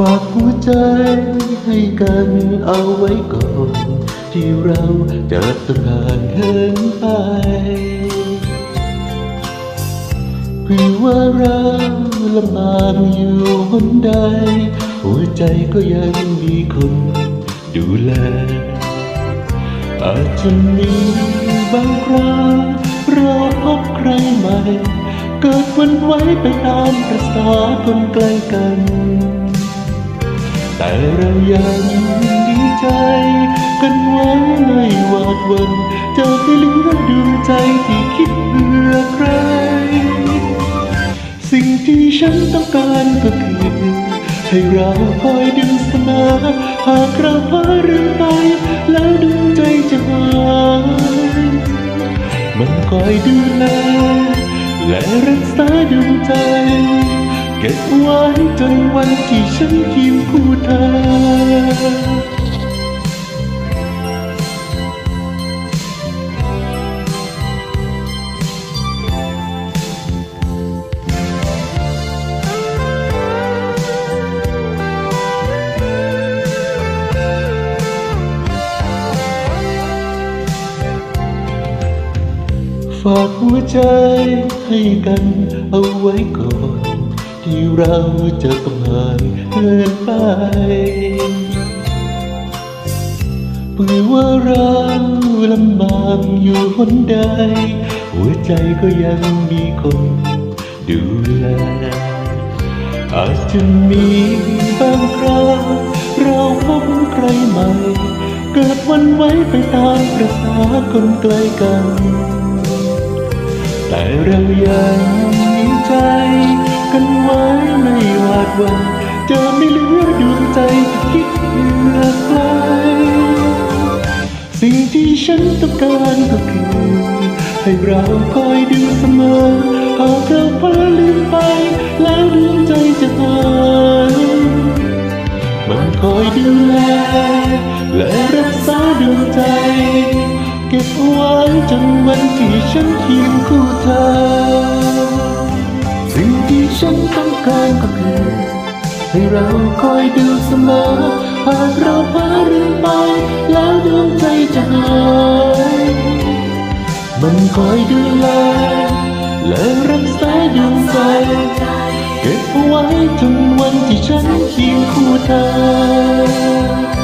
ฝากหัวใจให้กันเอาไว้ก่อน ที่เราจะต้องห่างเหินไปเพื่อว่าเราลำบากอยู่หนใด หัวใจก็ยังมีคนดูแล อาจจะมีบางครั้งเราพบใครใหม่ เกิดวันไว้ไปตามประสาคนใกล้กัน แต่เรายังดีใจ กันไว้ไม่วาดวันจะไม่เหลือดวงใจที่คิดเพื่อใคร สิ่งที่ฉันต้องการก็คือให้เราคอยดูเสมอหากเราพาเรื่องไป แล้วดวงใจจะหายมันคอยดูแลและรักษาดวงใจ เก็บไว้จนวันที่ฉันเคียงคู่ากหัวใจให้กันเอาไว้ก่อน ที่เราจะต้องห่างเหินไปเพื่อว่าเราลำบากอยู่คนใด หัวใจก็ยังมีคนดูแลอาจจะมีบางคราวเราพบใครใหม่ เกิดวันไว้ไปตามประสาคนใกล้กัน แต่เรายังมีใจ กันไว้ไม่หวาดหวั่นจะไม่เหลือดวงใจที่คิดเพื่อใครสิ่งที่ฉันต้องการก็คือให้เราคอยดูเสมอหากเราพลาดลืมไป แล้วดวงใจจะหายมันคอยดูแลและรักษาดวงใจ เก็บเอาไว้จนวันที่ฉันเคียงคู่เธอ สิ่งที่ฉันต้องการก็คือให้เราคอยดูเสมอ หากเราพลาดเรื่องไป แล้วดวงใจจะหาย มันคอยดูแลและรักษาดวงใจ เก็บเอาไว้จนวันที่ฉันเคียงคู่เธอ